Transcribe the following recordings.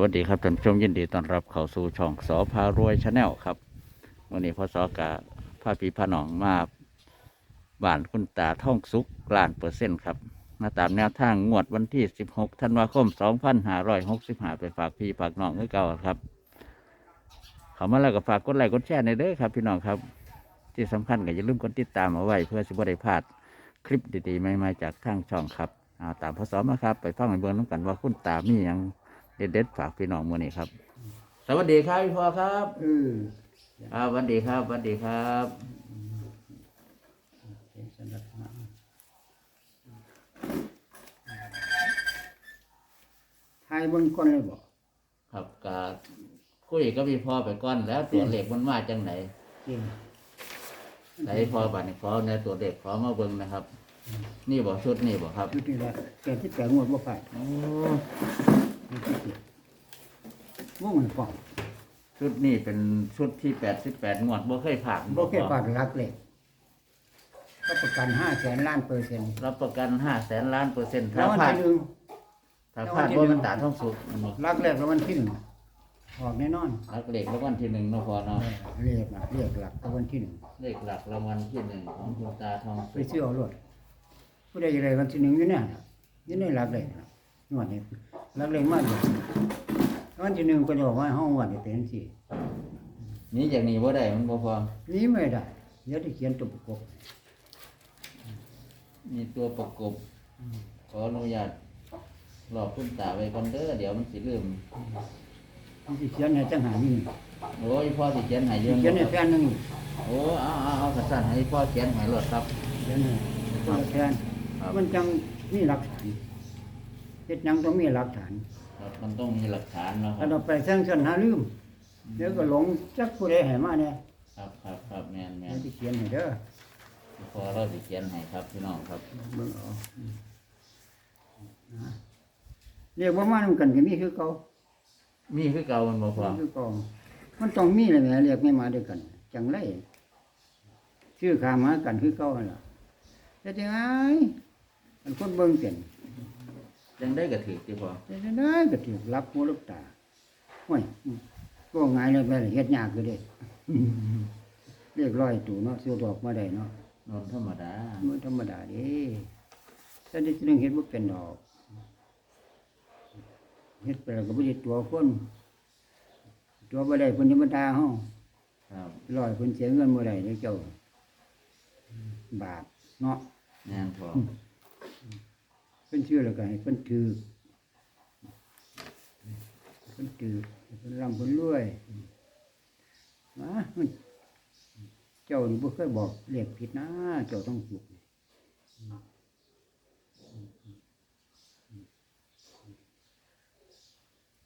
วัสดีครับท่านผู้ชมยินดีต้อนรับเข้าสู่ช่องสอพารวยชาแนลครับวันนี้พศกาพาพีพาหนองมาบ้านคุณตาท่องสุกล้านเปอร์เซ็นต์ครับมาตามแนวทางงวดวันที่ 16ธันวาคม 2565 ไปฝากพี่ฝากน้องคือเก่าครับเขามาแล้วก็ฝากกดไลค์กดแชร์ในเด้อครับ พี่น้องครับ ที่สำคัญก็อย่าลืมกดติดตามเอาไว้เพื่อสิบได้พลาดคลิปดีๆใหม่ๆจากทางช่องครับเอาตามพศมาครับ ไปฟังไปเบิ่งน้ำกันว่าคุณตามีหยัง เด็ดๆฝากพี่น้องมือนี้ครับ สวัสดีครับพี่พ่อครับเออครับสวัสดีครับสวัสดีครับเป็นสำหรับมาทายเบิ่งก่อนเลยบ่ครับกาคุยกับพี่พ่อไปก่อนแล้วตัวเลขมันมาจังไหนจริงไหนพ่อบัดนี้ขอในตัวเลขขอมาเบิ่งนะครับ นี่บอกชุดนี่บอกครับชุดนี้ละแกที่แปลงวดบ่ผ่านโอ้ นี่ที่เจ็ดวงให้ฟังชุดนี้เป็นชุดที่แปดสิบแปดงวดบ่เคยผ่านบ่เคยผ่านรักเลยก็ประกันห้าแสนล้านเปอร์เซ็นต์รับประกันห้าแสนล้านเปอร์เซ็นต์แล้ถ้าววันผ่านที่หนึ่งถ้าผ่านแล้ววันที่ว่ามันหนึ่งตาท่องสุกมันบอกรักแรกแล้ววันที่หนึ่งออกแน่นอนรักเลขแล้ววันที่หนึ่งเนาะพอเนาะเรียกนะเรียกหลักแล้ววันที่หนึ่งเลขหลักรางวัลที่หนึ่งของคุณตาทองไปสุก ซื้อเอารถผู้ใดจะได้วันที่หนึ่งอยู่เนี่ยอยู่ในรักเลยนะ นวดนี่รักเลยมากเลยวันที่หนึ่งก็จะบอกว่าห้องวันนี้เป็นสี่หนี้จากนี้ว่าได้มันบ่พอนี้ไม่ได้เดี๋ยวที่เขียนตัวประกบมีตัวประกบ ขออนุญาตหลอกคุณตาไว้ก่อนเด้อเดี๋ยวมันสิลืมมันสิเขียนให้จังหานี่โอ้ยพ่อสิเขียนให้เยสิอะเขียนให้แฟนหนึงโอ้เอาเอาเอากระสันให้พ่อเขียนให้รถครับเขียนให้ตัวแฟนครับมันจังมีหลักฐาน เฮ็ดหยังต้องมีหลักฐานครับมันต้องมีหลักฐานเนาะคถ้ารับเราไปแซงสันหาลืมเดี๋ยวก็หลงจักผู้ใดให้มาเนี่ยครับครับครับแมนแมเดี๋ยวนที่เขียนให้เด้อพอเราสิเขียนให้ครับพี่น้องครับเบิ่งเอาอืมนะเรียกว่ามานํกันก็มีคือเก่ามีคือเก่ามันบ่พอมีคือเก่ามันต้องมีแหละแหมเรียกไม่มาด้วยกัน จังไรชื่อขามหากันคือเก่าหั่นล่ะแต่จังไงมันคนเบิ่งเป็น จังได้กระถือที่พอแต่จังได้ก็ถูกรับหัวรับตาโอ้ยก็ง่ายเลยแม่เฮ็ดยากคือเด้เรียกร้อยตู่เนาะซื้อดอกมาได้เนาะนนธรรมดามันธรรมดาเด้แต่ที่นึงเฮ็ดบ่เป็นดอกเฮ็ดไปแล้วก็บ่ได้ตัวคนตัวบ่ได้เพิ่นจะมาด่าเฮาครับร้อยเพิ่นเสียเงินบ่ได้เด้อเจ้าบาปเนาะแม่นพอเพิ่นชื่อแล้วก็ให้เพิ่นถือเพิ่นถือเพิ่นร่ำเพิ่นรวยมามันเจ้านี่บ่เคยบอกเรียกผิดนะ เจ้าต้องถูก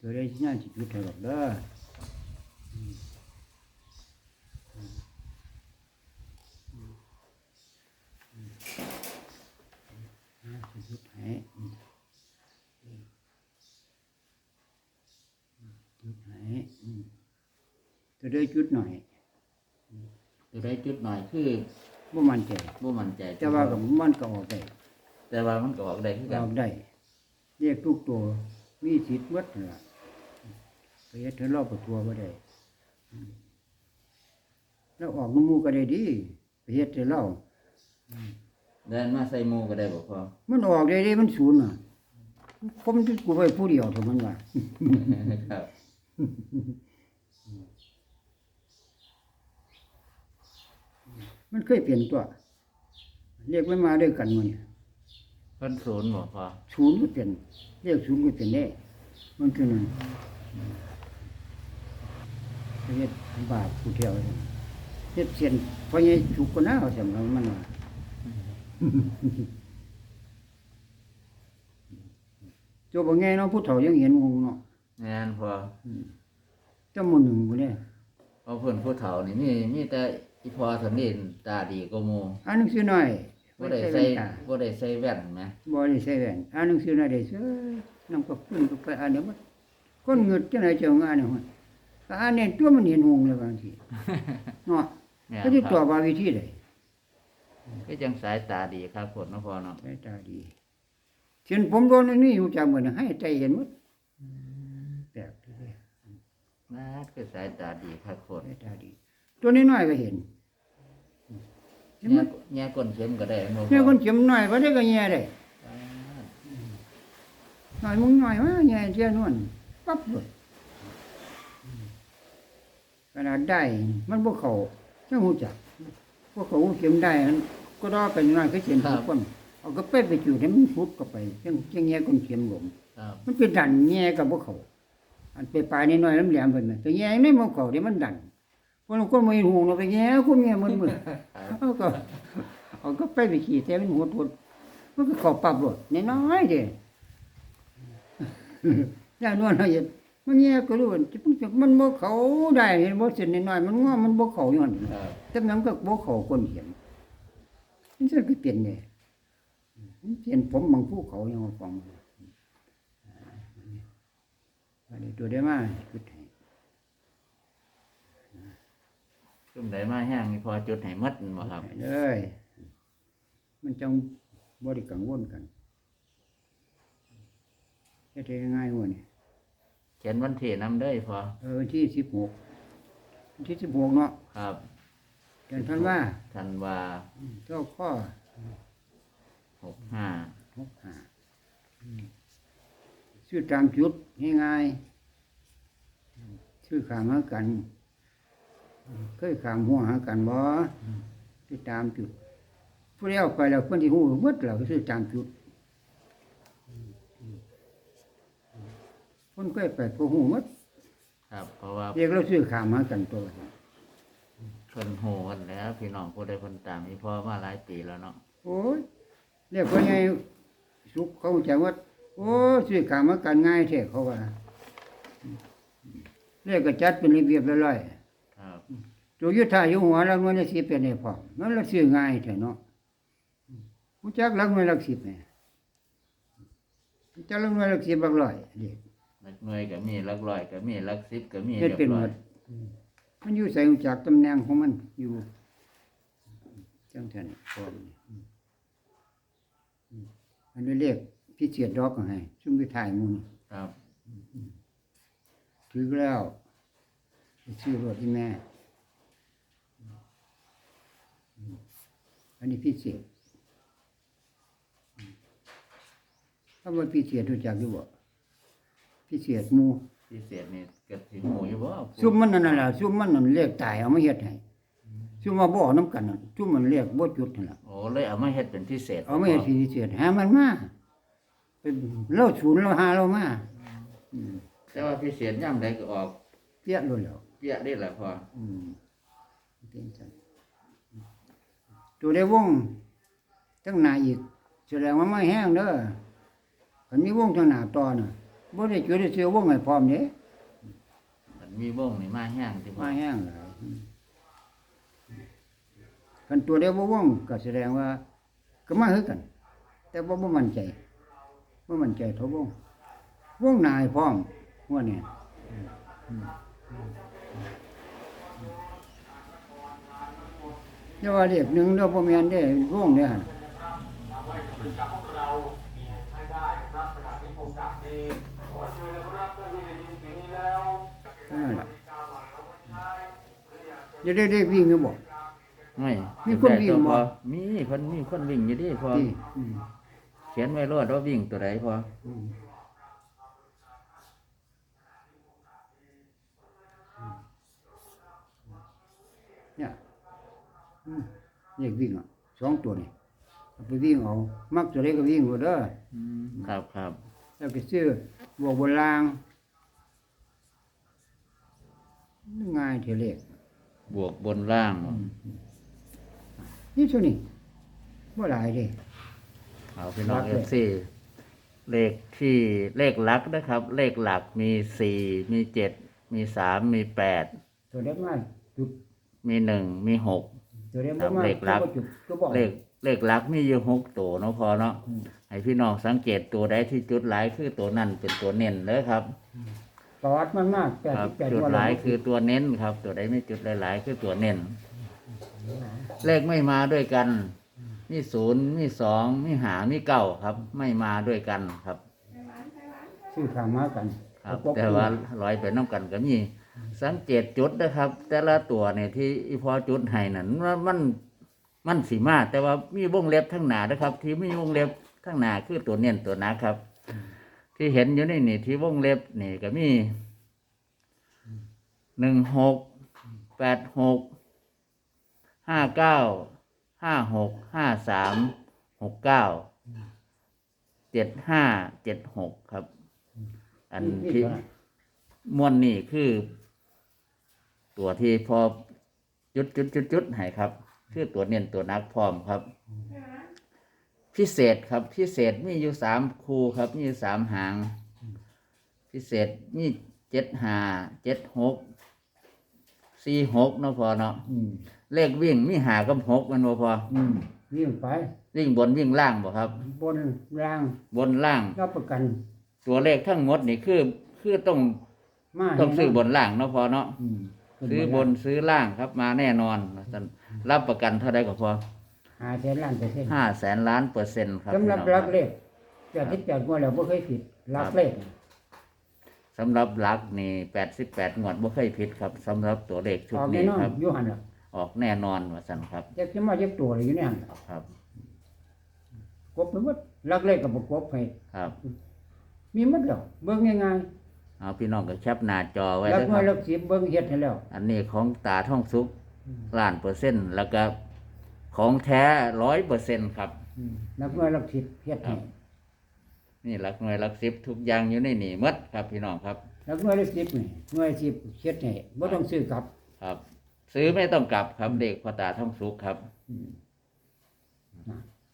ตัวได้ที่งานสิจุดให้หรอกเด้อมอืมอืมอืม อ่าสิจุดให้อืมอืมจุดให้อืมตัวได้จุดหน่อย ตัวได้จุดหน่อยคือบ่มั่นใจบ่มั่นใจ แต่ว่ากับมันก็ออกได้แต่ว่ามันก็ออกได้คือกันอกได้เรียกทุกตัวมีสิทธิ์หมดนั่นล่ะไปเฮ็ดให้รอบประตัวบ่ได้แล้วออกน้ำมูกก็ได้ดีไปเฮ็ดให้เรา เดินมาใส่หมูก็ได้บ่พอ มันออกได้ดีมันศูนย์น่ะผมจะกูไปผู้เดียวเท่ามันว่า ครับ มันเคยเปลี่ยนตัว เรียกไม่มาด้วยกันมื้อนี้เพิ่นศูนย์บ่พอศูนย์ก็เปลี่ยนเรียกศูนย์ก็เปลี่ยนได้ มันคือนั่นไปเฮ็ดบาปผู้เที่ยวนี่เฮ็ดเสียนเพราะงี้ถูกก็น่าเอาสำหรับมันว่าโจบ่แง่เนาะผู้เฒ่ายังเห็นงงเนาะแม่นพอแต่หมู่หนึ่งบ่ได้เพราะเพิ่นผู้เฒ่านี่มีมีแต่อีพอเท่านี้ตาดีกว่าหมู่อ่านหนังสือหน่อยบ่ได้ใส่บ่ได้ใส่แว่นแหมบ่ได้ใส่แว่นอ่านหนังสือหน่อยได้เสื้อนำกับพื้นกับไปอ่านเดี๋ยวมันคนเงิดจังได๋เจ้างานเนี่ยฮ้ยก็อ่านเนี่ยตัวมันเห็นหงเลยบางทีเนาะแม่นก็สิคตอรับบว่าวิธีใด ก็จังสายตาดีครับผลเนาะพอเนาะสายตาดีเช่นผมโดนอันนี้อยู่จากมื้อนี้ให้ใจเห็นหมดแปลกใจน่าคือสายตาดีครับคนสายตาดี ตัวนี้น้อยก็เห็นเห็นไหมแง่แง่ก้นเข็มก็ได้บ่เนี่ยคนเข็มน้อยก็ได้ก็แย่ได้น้อยมึงน้อยว่าแย่เจ้านวลปั๊บเลยขนาดได้มันพวกเขาเจ้าหูจักพวกเขาหูเข็มได้มัน ก็รอไปน้อยก็เขียนทุกคนเอาก็เป็ดไปจุดให้มันฟุบเข้าไปจังจังแย่คนเข็มหลงครับมันเป็นดันแง่กับพวกเขาอันไปปลายนิดหน่อยน้ำแหลมเพิ่นน่ะแต่แง่ไม่มาเขาเดี๋ยวมันดันพวกเราคนมาเห็นหูเราไปแง่กูแง่มันมึนเอาก็เอาก็ไปไปขี่แต่มันหัวทนมันก็เข้าปรับรถน้อยๆเด้ย่านวลเฮ็ดมันแง่ก็รู้ว่ามันบ่เขาได้เห็นบ่เส้นน้อยๆมันงอมันบ่เขาย้อนครับแต่มันก็บ่เขาคนเห็น มันจะคือเปลี่ยนเด้มันเปลี่ยนผมบางภูเขายังว่าฟังอันนี้ตัวได้มาจุดให้ซุ่มใดมาแห้งนี่พอจุดให้หมัดบ่ครับให้เลยมันจังบริกังวลกันเฮ็ดได้ง่ายๆวะนี่เขียนวันที่นำเด้อพอเออวันที่สิบหกวันที่สิบหกเนาะครับ เดือนธันวาธันวาเจ้าข้อหกห้าหกห้าอืมชื่อตามจุดง่ายๆชื่อขามหากัน เคยขามหัวหากันบ่ชื่อตามจุดผู้เลี้ยวไปแล้วคนที่หูหมดแล้วก็ชื่อตามจุดคนเคยไปก็หูหมดครับ เพราะว่าเรียกเราชื่อขามหากันตัวเพิ่นโหกันแล้ว พี่น้องผู้ใดเพิ่นตามมีพ่อมาหลายปีแล้วเนาะโอ้ยเรียกว่าไงสุขเขาใจว่า โอ้ชื่อขามหากันง่ายแท้เขาว่าเรียกก็จัดเป็นระเบียบเรียบร้อยครับตัวยุทธาอยู่หัวแล้วมันจะสิเป็นไอ้พร้อมนั่นเราชื่อง่ายแท้เนาะผู้จักหลักหน่วยหลักสิบเนี่ยผู้จักหลักหน่วยหลักสิบหลักร้อยเด็กหลักหน่วยก็มีหลักร้อยก็มีหลักสิบก็มีเฮ็ดเรียบเป็นหร้มอยดมั นอยู่ใส่รู้จากตำแหน่งของมันอยู่จังท่านพร้อมนี่อืมอืมอันนี้เรียกพี่เสียดดอกก็ให้ซุ่มไปถ่ายหมูนี่ครับถือแล้วไปซื้อรถที่แม่อืมอันนี้พี่เสียดถ้าว่าพี่เสียดรู้จักอยู่บ่พี่เสียดหมูพิเศษนี่ ก็สิหูอยู่บ่ซุ่มมันนั่นน่ะซุ่มมันนั่นเรียกตายเอามาเฮ็ดให้ซุ่มมาบ่เอาน้ำกันนั่นซุ่มมันเรียกบ่จุดนั่นล่ะโอ้เลยเอามาเฮ็ดเป็นพิเศษเอามาเฮ็ดสิเสียดหามันมาเป็นเล่าศูนย์เราหาเรามาอืมแต่ว่าพิเศษย่ำใดก็ออกเปียกเลยแล้วเปี้ยได้ละพออืมเป็นจังตัวได้วงทั้งหน้าอีกแสดงว่าไม่แห้งเด้อคันมีวงทั้งหน้าต่อน่ะบ่ได้จุดได้เสียวงให้พร้อมเด้ มันมีวงนี่มาแห้งที่พอมาแห้งหลายอืมคันตัวได้บ่วงก็แสดงว่า ก็มาคือกัน แต่บ่บ่มั่นใจบ่มั่นใจเท่าวงวงหนายพร้อมว่าเนี่ยแต่ว่าเรียกหนึ่งแล้วบ่แม่นได้วงเด้อหั่นนั่นล่ะ จะได้ได้วิ่งก็บอก ไม่มีคนวิ่งบ่ พอมีคนมีคนวิ่งอยู่ดิพอที่อืมเขียนไว้รอดว่าวิ่งตัวใดพออืมเนี่ยอืมเรียกวิ่งอะสองตัวนี่เอาไปวิ่งเอามักตัวเล็กก็วิ่งหมดเด้อ อืมครับครับแล้วก็ซื้อบวกบนล่างง่ายเท่าเล็ก บวกบนล่างนี่เท่านี้บ่หลายเด้เอาพี่น้องรักเอเลยฟซีเลขที่เลขหลักนะครับ เลขหลักมีสี่มีเจ็ดมีสามมีแปดตัวเล็กมากจุดมีหนึ่งมีหกตัวเล็กครับมากเลขลับจุดก็บอกเลขเลขหลักมีอยู่หกตัวเนาะพอเนาะอืมให้พี่น้องสังเกตตัวใดที่จุดหลายคือตัวนั้นเป็นตัวเน้นเลยครับต อดมันมากแปดครัสิบบแปดจุดวันหลายคือตัวเน้นครับ ตัวใดไม่จุดหลาย ๆ คือตัวเน้น เลขไม่มาด้วยกัน มีศูนย์มีสองมีหามีเก้าครับ ไม่มาด้วยกันครับซื้อข้าวมากันคครับประกแต่ว่าลอยไปน้ำกันก็มีสังเกตจุดนะครับ แต่ละตัวเนี่ยที่อีพอจุดให้นั่นว่ามันมันสีมาแต่ว่ามีวงเล็บทั้งหนานะครับ ที่มีวงเล็บทั้งหนาคือตัวเนียนตัวหนาครับ ที่เห็นอยู่ในนี่ที่วงเล็บนี่ก็มีหนึ่งหกแปดหกห้าเก้าห้าหกห้าสามหกเก้าเจ็ดห้าเจ็ดหกครับ อันที่ก็มวนนี่คือ ตัวที่พอจุดจุดจุดจุดให้ครับ คือตัวเนียนตัวนักพร้อมครับ พิเศษครับ พิเศษมีอยู่สามคูครับมีอยู่สามหาง พิเศษมีเจ็ดหาเจ็ดหกสี่หกเนาะพอเนาะอืมเลขวิ่งมีหากับหกมันบ่พออืมวิ่งไปวิ่งบนวิ่งล่างบ่ครับ บนล่างบนล่าง รับประกัน ตัวเลขทั้งหมดนี่คือ คือต้องมาต้องซื้อแน่นนบนล่างเนาะพอเนาะอืมซื้อบนซื้อล่างครับมาแน่นอนท่านรับประกันเท่าใดก็พอ หาแสนล้านเปอร์เซ็นต์ห้าแสนล้านเปอร์เซ็นต์ครับสำหรับพี่น้รัองกคเลรับขแต่ที่แปดงวดแล้วบ่เคยผิดรักเลขสำหรับหลักนี่แปดสิบแปดงวดบ่เคยผิดครับสำหรับตัวเลขชุอดอกแน่นี้นอนครับ อยู่หันล่ะออกแน่นอนว่าสันครับจะสิมาเจ็บตัวเลยอยู่ในหันล่ะครับ กบไปหมดรักเลขกับบ่กบให้ครับมีหมดแล้วเบิ่งง่ายเอาพี่น้องก็แคปหน้าจอไว้ๆรักนะหคน่วยรับรักสิบเบิ่งเฮ็ดให้แล้ว อันนี้ของตาท่องสุกล้านเปอร์เซ็นต์แล้วก็ ของแท้ร้อยเปอร์เซ็นต์ครับ อืมรักหน่วยรักสิบเฮ็ดครัให้บนี่หลักหน่วยหลักสิบทุกอย่างอยู่ในนี่หมดครับพี่น้องครับ รักหน่วยรักสิบนี่หน่วยสิบเฮ็ดให้บ่ต้องซื้อกลับครับ ซื้อไม่ต้องกลับครับเด็กพ่อตาท่องสุกครับอืม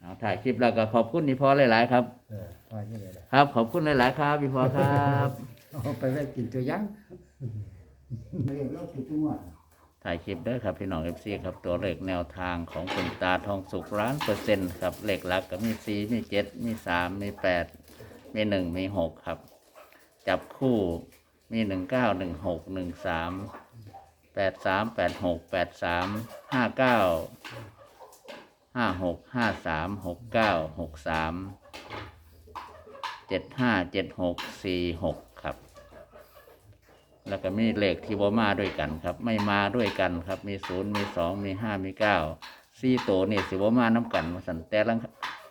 เอาถ่ายคลิปแล้วก็ขอบคุณนี่พอหลาย ๆ ครับ เออพอจะได้แล้วครับ ขอบคุณหลาย ๆ ครับพี่พอครับ เอาไปไว้กินตัวอย่างไม่ได้เราติดตัว ถ่ายคลิปด้อครับพี่น้องเอฟซีครับตัวเลขแนวทางของคุณตาทองสุกล้านเปอร์เซ็นต์ครับเลขหลักก็มีสี่มีเจ็ดมีสามมีแปดมีหนึ่งมีหกครับ จับคู่มีหนึ่งเก้าหนึ่งหกหนึ่งสามแปดสามแปดหกแปดสามห้าเก้าห้าหกห้าสามหกเก้าหกสามเจ็ดห้าเจ็ดหกสี่หก แล้วก็มีเลขที่บ่มาด้วยกันครับ ไม่มาด้วยกันครับ มีศูนย์มีสองมีห้ามีเก้าสี่โตวนี่สิบ่มาน้ากันมาสันแต่ลัง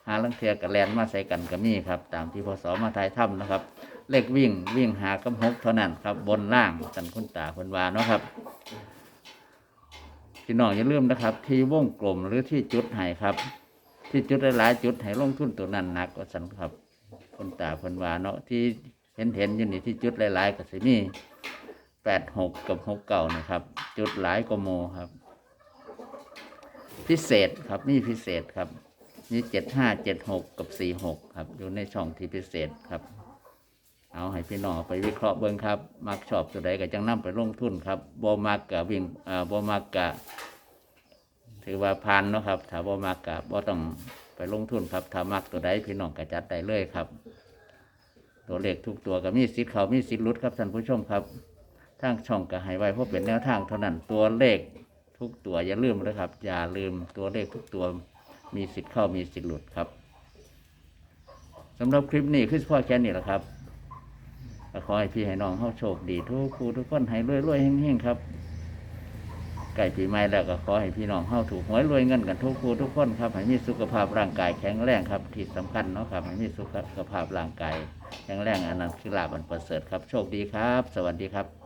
หาลังเทียกับแลนมาใส่กันก็มีครับ ตามที่พศมาทายถ้ำนะครับ เลขวิ่งวิ่งหากับหกเท่านั้นครับ บนล่างสันคุณตาคุณวาเนาะครับพี่น้องอย่าลืมนะครับ ที่วงกลมหรือที่จุดให้ครับ ที่จุดหลายๆจุดให้ลงทุนตัวนั้นหนักกว่าสันครับคุณตาคุณวาเนาะที่เห็นเห็นอยู่นี่ที่จุดหลายๆก็สิมี แปดหกกับหกเก่านะครับ จุดหลายกว่าโมครับ พิเศษครับนี่พิเศษครับ นี่เจ็ดห้าเจ็ดหกกับสี่หกครับ อยู่ในช่องที่พิเศษครับ เอาให้พี่น้องไปวิเคราะห์เบิ้งครับ มักชอบตัวใดก็จังนำไปลงทุนครับบ่มักกะวิ่งอ่าบ่มักกะถือว่าพันเนาะครับถ้าบ่มักกะบ่ต้องไปลงทุนครับถ้ามักตัวใดพี่น้องก็จัดได้เลยครับ ตัวเลขทุกตัวก็มีสิทธิ์เขามีสิทธิ์ลุดครับท่านผู้ชมครับ ทางช่องก็ให้ไว้เพราะเป็นแนวทางเท่านั้นตัวเลขทุกตัวอย่าลืมนะครับ อย่าลืมตัวเลขทุกตัวมีสิทธิ์เข้ามีสิทธิ์หลุดครับสำหรับคลิปนี้คือพ่อแค่นี้แหละครับขอให้พี่ให้น้องเข้าโชคดีทุกคู่ทุกคนให้รวยรวยๆเฮงๆครับใกล้ปีใหม่แล้วก็ขอให้พี่น้องเข้าถูกหวยรวยเงินกันทุกคู่ทุกคนครับให้มีสุขภาพร่างกายแข็งแรงครับที่สำคัญเนาะครับให้มีสุขภาพร่างกายแข็งแรงอันนั้นคือลาบันประเสริฐครับ โชคดีครับ สวัสดีครับ